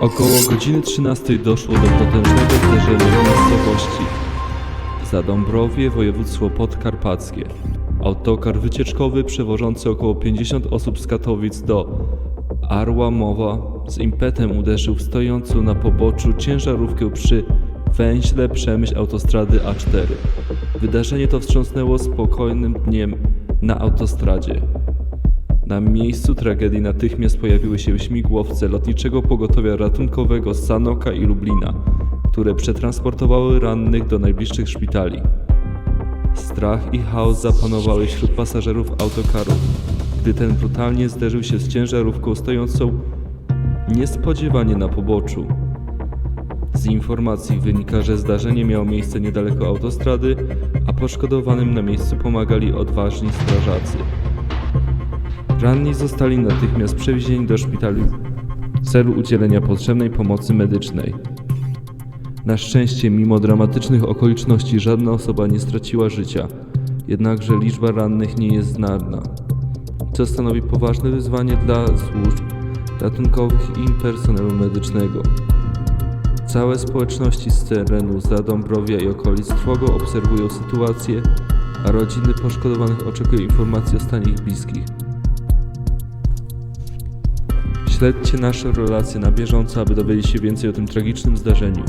Około godziny 13 doszło do potężnego zderzenia w miejscowości Zadąbrowie, województwo podkarpackie. Autokar wycieczkowy przewożący około 50 osób z Katowic do Arłamowa z impetem uderzył w stojącą na poboczu ciężarówkę przy węźle przemyśl autostrady A4. Wydarzenie to wstrząsnęło spokojnym dniem na autostradzie. Na miejscu tragedii natychmiast pojawiły się śmigłowce lotniczego pogotowia ratunkowego z Sanoka i Lublina, które przetransportowały rannych do najbliższych szpitali. Strach i chaos zapanowały wśród pasażerów autokaru, gdy ten brutalnie zderzył się z ciężarówką stojącą niespodziewanie na poboczu. Z informacji wynika, że zdarzenie miało miejsce niedaleko autostrady, a poszkodowanym na miejscu pomagali odważni strażacy. Ranni zostali natychmiast przewiezieni do szpitali w celu udzielenia potrzebnej pomocy medycznej. Na szczęście, mimo dramatycznych okoliczności, żadna osoba nie straciła życia, jednakże liczba rannych nie jest znana, co stanowi poważne wyzwanie dla służb ratunkowych i personelu medycznego. Całe społeczności z terenu Zadąbrowia i okolic trwogą obserwują sytuację, a rodziny poszkodowanych oczekują informacji o stanie ich bliskich. Śledźcie nasze relacje na bieżąco, aby dowiedzieć się więcej o tym tragicznym zdarzeniu.